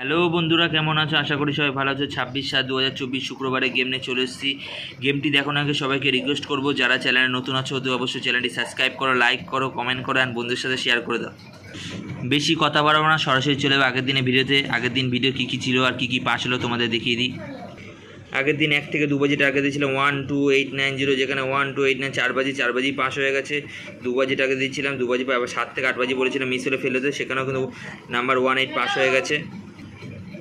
Hello বন্ধুরা, কেমন আছো? আশা করি সবাই ভালো আছো। ছাব্বিশ সাত দু হাজার চব্বিশ শুক্রবারে গেম নিয়ে চলে এসেছি। গেমটি দেখানোর আগে, সবাইকে রিকোয়েস্ট করব। যারা চ্যানেলে নতুন আছো, তো অবশ্যই চ্যানেলটি সাবস্ক্রাইব করো লাইক করো কমেন্ট করো অ্যান্ড বন্ধুদের সাথে শেয়ার করে দাও। বেশি কথা বাড়াবো না, সরাসরি চলে আগের দিনে ভিডিওতে আগের দিন ভিডিও কী কী ছিল আর কী কী পাস হলো তোমাদের দেখিয়ে দিই। আগের দিন এক থেকে দু বাজি টাকা দিয়েছিলাম। One two eight nine zero যেখানে ওয়ান টু এইট নাইন চার বাজি চার বাজি পাস হয়ে গেছে। দু বাজি টাকা দিয়েছিলাম। দু বাজি আবার সাত থেকে আট বাজি বলেছিলাম মিস হলে ফেলে দিতে সেখানেও কিন্তু নাম্বার ওয়ান এইট পাস হয়ে গেছে।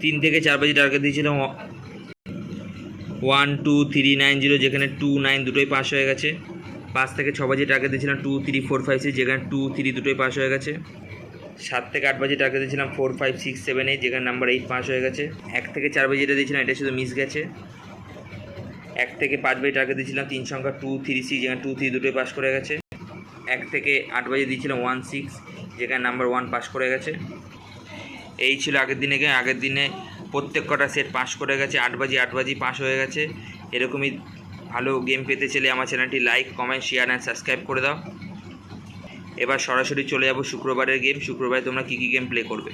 তিন থেকে চার বাজি টার্গেট দিয়েছিলাম। One two three nine zero যেখানে টু নাইন দুটোই পাস হয়ে গেছে। পাঁচ থেকে ছ বাজি টার্গেট দিয়েছিলাম two three four five six যেখানে টু থ্রি দুটোই পাস হয়ে গেছে। সাত থেকে আট বাজি টার্গেট দিয়েছিলাম four five six seven eight যেখানে নাম্বার এইট পাস হয়ে গেছে। এক থেকে চার বাজি যেটা দিয়েছিলাম এটা শুধু মিস গেছে। এক থেকে পাঁচ বাজি টার্গেট দিয়েছিলাম, তিন সংখ্যা টু থ্রি সিক্স যেখানে টু থ্রি দুটোই পাস করে গেছে। এক থেকে আট বাজে দিয়েছিলাম ওয়ান সিক্স যেখানে নাম্বার ওয়ান পাস করে গেছে। এই ছিল আগের দিনে গিয়ে। আগের দিনে প্রত্যেক কটা সেট পাস করে গেছে। আট বাজি আট বাজি পাস হয়ে গেছে। এরকমই ভালো গেম পেতে চাইলে আমার চ্যানেলটি like comment share and subscribe করে দাও। এবার সরাসরি চলে যাব শুক্রবারের গেম শুক্রবারে তোমরা কী কী গেম প্লে করবে?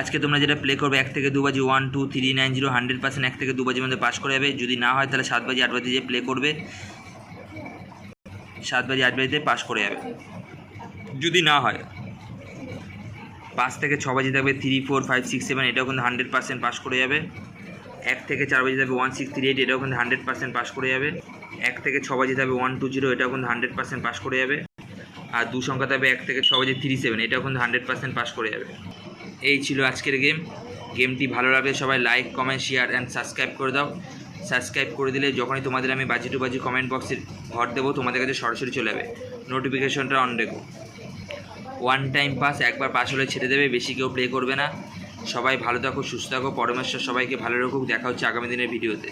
আজকে তোমরা যেটা প্লে করবে, এক থেকে দু বাজি one two three nine zero hundred percent এক থেকে দু বাজির মধ্যে পাস করে যাবে। যদি না হয়, তাহলে সাত বাজি, আট বাজি যে প্লে করবে, সাত বাজি, আট বাজিতে পাস করে যাবে। যদি না হয়। পাঁচ থেকে ছ বাজি থাকবে three four five six seven এটাও কিন্তু হান্ড্রেড পার্সেন্ট পাস করে যাবে। এক থেকে চার বাজি থাকবে ওয়ান সিক্স থ্রি এইট এটাও কিন্তু হান্ড্রেড পার্সেন্ট পাস করে যাবে। এক থেকে ছ বাজি থাকবে ওয়ান টু জিরো এটাও কিন্তু হান্ড্রেড পার্সেন্ট পাস করে যাবে। আর দু সংখ্যা থাকবে এক থেকে ছ বাজি থ্রি সেভেন এটাও কিন্তু হান্ড্রেড পার্সেন্ট পাস করে যাবে। এই ছিল আজকের গেম গেমটি ভালো লাগলে সবাই like comment share and subscribe করে দাও। সাবস্ক্রাইব করে দিলে যখনই তোমাদের আমি বাজি টু বাজি কমেন্ট বক্সে ঘর দেবো, তোমাদের কাছে সরাসরি চলে যাবে। নোটিফিকেশনটা অন রেখো। ওয়ান টাইম পাস একবার পাস হলে ছেড়ে দেবে, বেশি কেউ প্লে করবে না। সবাই ভালো থাকো, সুস্থ থাকো, পরমেশ্বর সবাইকে ভালো রাখুক। দেখা হচ্ছে আগামী দিনের ভিডিওতে